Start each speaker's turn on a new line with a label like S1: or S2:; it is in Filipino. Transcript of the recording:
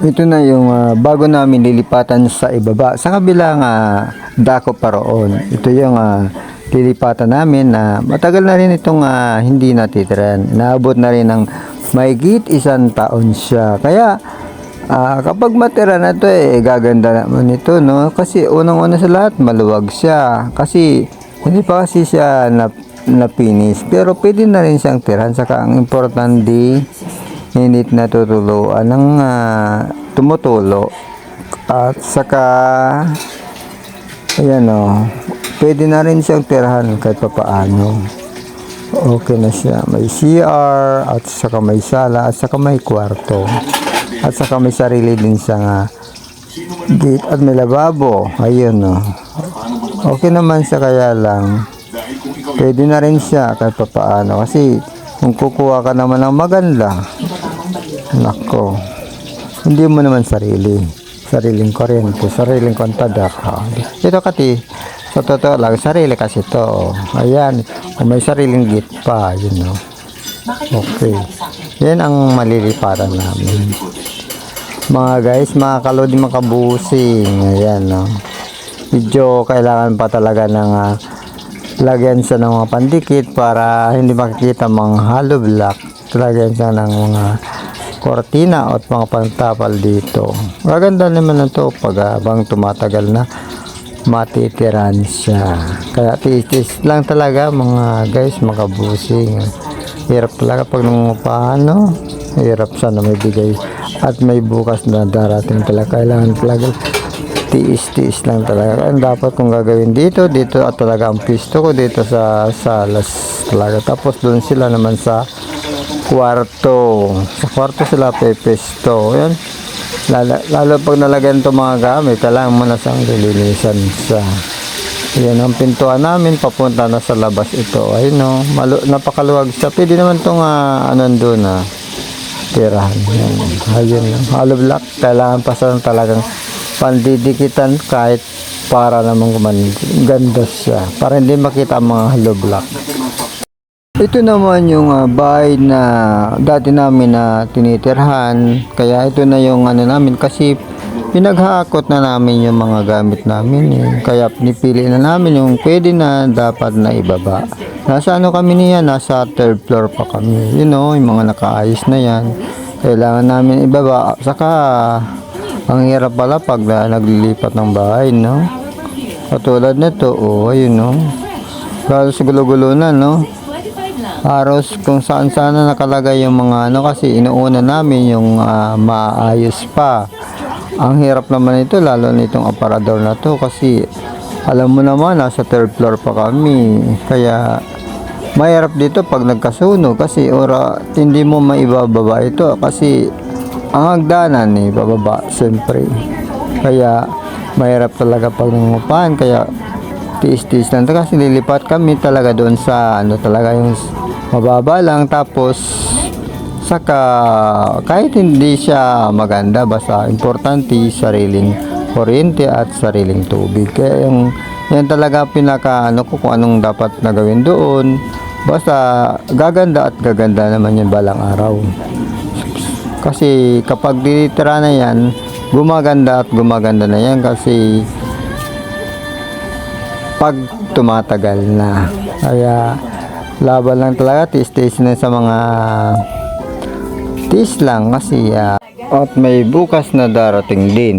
S1: Ito na yung ah, bago namin lilipatan sa ibaba. Sa kabilang ah, dako pa roon. Ito yung ah, lilipatan namin na matagal na rin itong ah, hindi natitiran. Naabot na rin ng mahigit isang taon siya. Kaya ah, kapag matira na to eh gaganda naman ito no. Kasi unang-una sa lahat maluwag siya. Kasi hindi pa kasi siya na, na finish. Pero pwede na rin siyang tirahan. Saka ang importante init na tutuluan ng ah, tumutulo. At saka ayan o pwede na rin siyang tirahan kahit papaano. Okay na siya. May CR at saka may sala at saka may kwarto. At saka may sarili din siyang ah, gate. At may lababo ayun o okay naman siya kaya lang pwede na rin siya kahit papaano. Kasi kung kukuha ka naman ng maganda Nako. Hindi mo naman sarili. Sariling kuryente, sariling kontador. Oh. Ito kati, sa totoo lang, sarili kasi to. Ayan, kung may sariling git pa, yun know. Okay. Yan ang malilipatan namin. Mga guys, mga kalodi makabusing. Ayan, no. Medyo kailangan pa talaga ng ah, lagyan siya ng mga pandikit para hindi makikita mga hollow block. Lagyan siya ng mga kortina at mga pantapal dito. Maganda naman na to pag habang tumatagal na matitiran siya. Kaya titis lang talaga mga guys, makabusing. Hirap talaga pag paano. Hirap sana may bigay. At may bukas na darating talaga. Kailangan talaga tiis-tiis lang talaga. Ang dapat kong gagawin dito, dito at talaga ang pisto ko dito sa salas talaga. Tapos doon sila naman sa kwarto. Sa kwarto sila pepesto. Yan. Lalo, lalo pag nalagyan to mga gamit, kailangan mo na siyang lilinisan sa yan ang pintuan namin papunta na sa labas ito. Ayun no? Malu napakaluwag siya. Pwede naman itong uh, anon doon ah tirahan. Yan. Ayun lang hollow block. Kailangan pa sa talagang pandidikitan kahit para naman kuman ganda siya. Para hindi makita ang mga hollow block ito naman yung ah, bahay na dati namin na tinitirhan. Kaya ito na yung ano namin kasi pinaghakot na namin yung mga gamit namin. Eh. Kaya pinipili na namin yung pwede na dapat na ibaba. Nasa ano kami niya, nasa third floor pa kami. You know, yung mga nakaayos na yan. Kailangan namin ibaba. Saka ang hirap pala pag na, naglilipat ng bahay, no? Katulad nito, oh, ayun, no? Lalo sa gulo-gulo na, no? Aros kung saan sana nakalagay yung mga ano kasi inuuna namin yung ah, maayos pa. Ang hirap naman ito lalo nitong aparador na to kasi alam mo naman nasa third floor pa kami. Kaya mahirap dito pag nagkasunog kasi ora hindi mo maibababa ito kasi ang hagdanan eh bababa siyempre. Kaya mahirap talaga pag nangungupahan kaya tiis-tiis lang kasi lilipat kami talaga doon sa ano talaga yung mababa lang tapos saka kahit hindi siya maganda basta importante sariling kuryente at sariling tubig. Kaya yung yan talaga pinaka ano ko kung anong dapat na gawin doon. Basta gaganda at gaganda naman yan balang araw. Kasi kapag dinitira na yan gumaganda at gumaganda na yan kasi pag tumatagal na. Kaya laban lang talaga tiis-tiis na sa mga tiis lang kasi ah, at may bukas na darating din